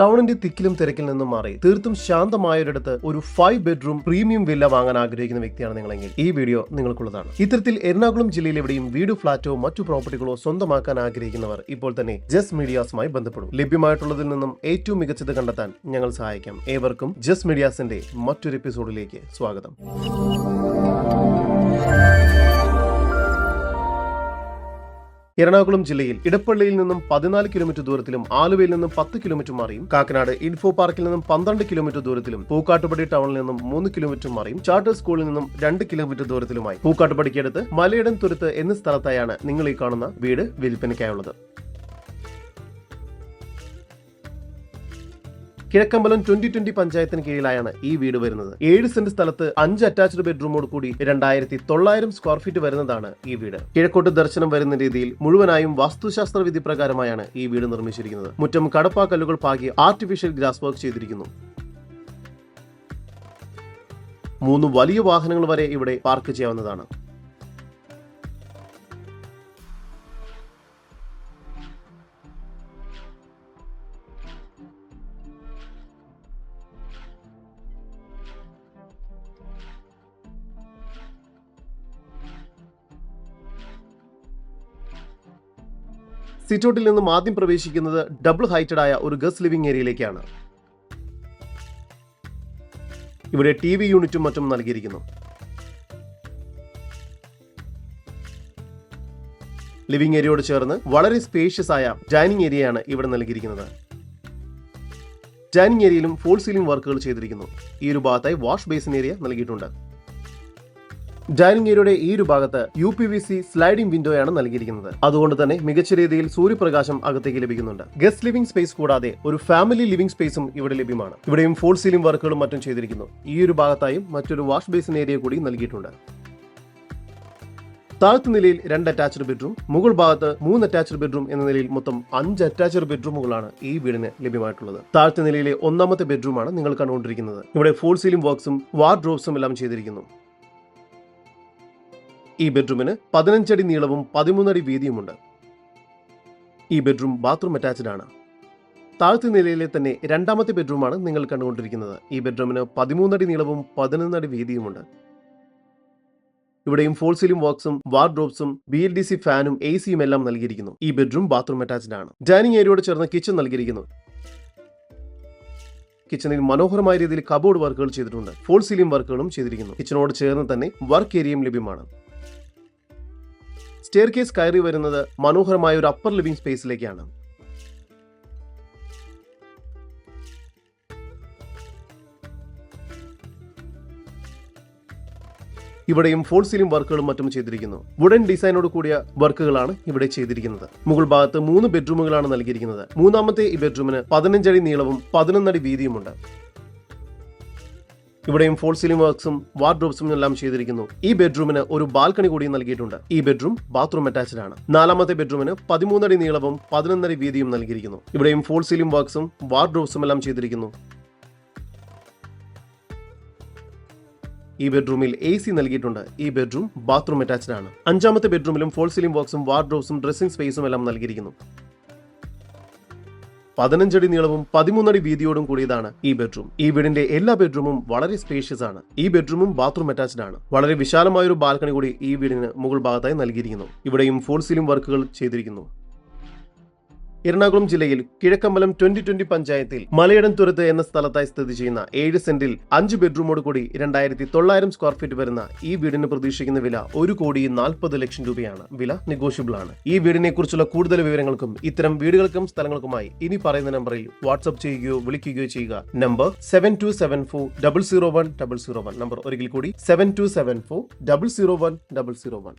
ടൗണിന്റെ തിക്കിലും തിരക്കിൽ നിന്നും മാറി തീർത്തും ശാന്തമായൊരിടത്ത് ഒരു ഫൈവ് ബെഡ്റൂം പ്രീമിയം വില്ല വാങ്ങാൻ ആഗ്രഹിക്കുന്ന വ്യക്തിയാണ് നിങ്ങളെങ്കിൽ ഈ വീഡിയോ നിങ്ങൾക്കുള്ളതാണ്. ഇത്തരത്തിൽ എറണാകുളം ജില്ലയിൽ എവിടെയും വീട് ഫ്ളാറ്റോ മറ്റു പ്രോപ്പർട്ടികളോ സ്വന്തമാക്കാൻ ആഗ്രഹിക്കുന്നവർ ഇപ്പോൾ തന്നെ ജസ്റ്റ് മീഡിയാസുമായി ബന്ധപ്പെടും. ലഭ്യമായിട്ടുള്ളതിൽ നിന്നും ഏറ്റവും മികച്ചത് കണ്ടെത്താൻ ഞങ്ങൾ സഹായിക്കാം. ഏവർക്കും ജസ്റ്റ് മീഡിയാസിന്റെ മറ്റൊരു എപ്പിസോഡിലേക്ക് സ്വാഗതം. എറണാകുളം ജില്ലയിൽ ഇടപ്പള്ളിയിൽ നിന്നും പതിനാല് കിലോമീറ്റർ ദൂരത്തിലും ആലുവയിൽ നിന്നും പത്ത് കിലോമീറ്റർ മാറിയും കാക്കനാട് ഇൻഫോ പാർക്കിൽ നിന്നും പന്ത്രണ്ട് കിലോമീറ്റർ ദൂരത്തിലും പൂക്കാട്ടുപടി ടൗണിൽ നിന്നും മൂന്ന് കിലോമീറ്റർ മാറിയും ചാർട്ടർ സ്കൂളിൽ നിന്നും രണ്ട് കിലോമീറ്റർ ദൂരത്തിലുമായി. പൂക്കാട്ടുപടിക്കടുത്ത് മലയിടം തുരുത്ത് എന്ന സ്ഥലത്തായാണ് നിങ്ങൾ ഈ കാണുന്ന വീട് വിൽപ്പനയ്ക്കായുള്ളത്. കിഴക്കമ്പലം ട്വന്റി ട്വന്റി പഞ്ചായത്തിന് കീഴിലായാണ് ഈ വീട് വരുന്നത്. ഏഴ് സെന്റ് സ്ഥലത്ത് അഞ്ച് അറ്റാച്ച്ഡ് ബെഡ്റൂമോട് കൂടി രണ്ടായിരത്തി തൊള്ളായിരം സ്ക്വയർ ഫീറ്റ് വരുന്നതാണ് ഈ വീട്. കിഴക്കോട്ട് ദർശനം വരുന്ന രീതിയിൽ മുഴുവനായും വാസ്തുശാസ്ത്ര വിധി പ്രകാരമായാണ് ഈ വീട് നിർമ്മിച്ചിരിക്കുന്നത്. മുറ്റം കടപ്പാ കല്ലുകൾ പാകി ആർട്ടിഫിഷ്യൽ ഗ്രാസ് വർക്ക് ചെയ്തിരിക്കുന്നു. മൂന്ന് വലിയ വാഹനങ്ങൾ വരെ ഇവിടെ പാർക്ക് ചെയ്യാവുന്നതാണ്. സിറ്റൗട്ടിൽ നിന്നും ആദ്യം പ്രവേശിക്കുന്നത് ഡബിൾ ഹൈറ്റഡ് ആയ ഒരു ഗസ് ലിവിംഗ് ഏരിയയിലേക്കാണ്. ഇവിടെ ടി വി യൂണിറ്റും മറ്റും നൽകിയിരിക്കുന്നു. ലിവിംഗ് ഏരിയയോട് ചേർന്ന് വളരെ സ്പേഷ്യസ് ആയ ഡൈനിങ് ഏരിയയാണ് ഇവിടെ നൽകിയിരിക്കുന്നത്. ഡൈനിങ് ഏരിയയിലും ഫോൾ സീലിംഗ് വർക്കുകൾ ചെയ്തിരിക്കുന്നു. ഈ ഒരു ഭാഗത്തായി വാഷ് ബേസിൻ ഏരിയ നൽകിയിട്ടുണ്ട്. ഡൈനിങ് ഏരിയയുടെ ഈ ഒരു ഭാഗത്ത് U P V C sliding വിൻഡോയാണ് നൽകിയിരിക്കുന്നത്. അതുകൊണ്ട് തന്നെ മികച്ച രീതിയിൽ സൂര്യപ്രകാശം അകത്തേക്ക് ലഭിക്കുന്നുണ്ട്. ഗസ്റ്റ് ലിവിംഗ് സ്പേസ് കൂടാതെ ഒരു ഫാമിലി ലിവിംഗ് സ്പേസും ഇവിടെ ലഭ്യമാണ്. ഇവിടെയും ഫോൾ സീലിംഗ് വർക്കുകളും മറ്റും ചെയ്തിരിക്കുന്നു. ഈ ഒരു ഭാഗത്തായും മറ്റൊരു വാഷ് ബേസിൻ ഏരിയ കൂടി നൽകിയിട്ടുണ്ട്. താഴത്തെ നിലയിൽ രണ്ട് അറ്റാച്ച്ഡ് ബെഡ്റൂം മുകൾ ഭാഗത്ത് മൂന്ന് അറ്റാച്ച്ഡ് ബെഡ്റൂം എന്ന നിലയിൽ മൊത്തം അഞ്ച് അറ്റാച്ച്ഡ് ബെഡ്റൂമുകളാണ് ഈ വീടിന് ലഭ്യമായിട്ടുള്ളത്. താഴത്തെ നിലയിലെ ഒന്നാമത്തെ ബെഡ്റൂമാണ് നിങ്ങൾ കണ്ടുകൊണ്ടിരിക്കുന്നത്. ഇവിടെ ഫോൾ സീലിംഗ് വർക്ക്സും വാർഡ്രോബ്സും എല്ലാം ചെയ്തിരിക്കുന്നു. ഈ ബെഡ്റൂമിന് പതിനഞ്ചടി നീളവും പതിമൂന്നടി വീതിയുമുണ്ട്. ഈ ബെഡ്റൂം ബാത്റൂം അറ്റാച്ച്ഡ് ആണ്. താഴത്തെ നിലയിലെ തന്നെ രണ്ടാമത്തെ ബെഡ്റൂമാണ് നിങ്ങൾ കണ്ടുകൊണ്ടിരിക്കുന്നത്. ഈ ബെഡ്റൂമിന് പതിമൂന്നടി നീളവും പതിനൊന്നടി വീതിയുമുണ്ട്. ഇവിടെയും ഫോൾ സീലിംഗ് വർക്ക്സും വാർഡ്രോബ്സും ബി എൽ ഡി സി ഫാനും എ സിയും എല്ലാം നൽകിയിരിക്കുന്നു. ഈ ബെഡ്റൂം ബാത്റൂം അറ്റാച്ച്ഡ് ആണ്. ഡൈനിങ് ഏരിയയോട് ചേർന്ന് കിച്ചൺ നൽകിയിരിക്കുന്നു. കിച്ചണിൽ മനോഹരമായ രീതിയിൽ കബോർഡ് വർക്കുകൾ ചെയ്തിട്ടുണ്ട്. ഫോൾ സീലിംഗ് വർക്കുകളും ചെയ്തിരിക്കുന്നു. കിച്ചണോട് ചേർന്ന് തന്നെ വർക്ക് ഏരിയയും ലഭ്യമാണ്. സ്റ്റെയർ കേസ് കയറി വരുന്നത് മനോഹരമായ ഒരു അപ്പർ ലിവിംഗ് സ്പേസിലേക്കാണ് ഇവിടെയും ഫോൾ സീലിംഗ് വർക്കുകളും മറ്റും ചെയ്തിരിക്കുന്നു. വുഡൻ ഡിസൈനോട് കൂടിയ വർക്കുകളാണ് ഇവിടെ ചെയ്തിരിക്കുന്നത്. മുകൾ ഭാഗത്ത് മൂന്ന് ബെഡ്റൂമുകളാണ് നൽകിയിരിക്കുന്നത്. മൂന്നാമത്തെ ഈ ബെഡ്റൂമിന് പതിനഞ്ചടി നീളവും പതിനൊന്നടി വീതിയുമുണ്ട്. ഇവിടെയും ഫോൾ സീലിംഗ് വർക്ക്സും വാർഡ്രോബ്സും എല്ലാം ചെയ്തിരിക്കുന്നു. ഈ ബെഡ്റൂമിന് ഒരു ബാൽക്കണി കൂടി നൽകിയിട്ടുണ്ട്. ഈ ബെഡ്റൂം ബാത്റൂം അറ്റാച്ച്ഡ് ആണ്. നാലാമത്തെ ബെഡ്റൂമിന് പതിമൂന്നടി നീളവും പതിനൊന്നടി വീതിയും നൽകിയിരിക്കുന്നു. ഇവിടെയും ഫോൾ സീലിംഗ് വർക്ക്സും വാർഡ്രോബ്സും എല്ലാം ചെയ്തിരിക്കുന്നു. ഈ ബെഡ്റൂമിൽ എ സി നൽകിയിട്ടുണ്ട്. ഈ ബെഡ്റൂം ബാത്റൂം അറ്റാച്ച്ഡ് ആണ്. അഞ്ചാമത്തെ ബെഡ്റൂമിലും ഫോൾ സീലിംഗ് ബോക്സും വാർഡ്രോബ്സും ഡ്രസ്സിംഗ് സ്പേസും എല്ലാം നൽകിയിരിക്കുന്നു. പതിനഞ്ചടി നീളവും പതിമൂന്നടി വീതിയോടും കൂടിയതാണ് ഈ ബെഡ്റൂം. ഈ വീടിന്റെ എല്ലാ ബെഡ്റൂമും വളരെ സ്പേഷ്യസ് ആണ്. ഈ ബെഡ്റൂമും ബാത്റൂം അറ്റാച്ച്ഡ് ആണ്. വളരെ വിശാലമായ ഒരു ബാൽക്കണി കൂടി ഈ വീടിന് മുകൾ ഭാഗത്തായി നൽകിയിരിക്കുന്നു. ഇവിടെയും ഫോൾ സീലിംഗ് വർക്കുകൾ ചെയ്തിരിക്കുന്നു. എറണാകുളം ജില്ലയിൽ കിഴക്കമ്പലം ട്വന്റി ട്വന്റി പഞ്ചായത്തിൽ മലയിടം തുരത്ത് എന്ന സ്ഥലത്തായി സ്ഥിതി ചെയ്യുന്ന ഏഴ് സെന്റിൽ അഞ്ച് ബെഡ്റൂമോട് കൂടി രണ്ടായിരത്തി തൊള്ളായിരം സ്ക്വയർ ഫീറ്റ് വരുന്ന ഈ വീടിന് പ്രതീക്ഷിക്കുന്ന വില ഒരു കോടി നാൽപ്പത് ലക്ഷം രൂപയാണ്. വില നെഗോഷ്യബിൾ ആണ്. ഈ വീടിനെ കുറിച്ചുള്ള കൂടുതൽ വിവരങ്ങൾക്കും ഇത്തരം വീടുകൾക്കും സ്ഥലങ്ങൾക്കുമായി ഇനി പറയുന്ന നമ്പറിൽ വാട്സ്ആപ്പ് ചെയ്യുകയോ വിളിക്കുകയോ ചെയ്യുക. Number seven two seven four double zero one double zero one number ഒരിക്കൽ കൂടി seven two seven four double zero one double zero one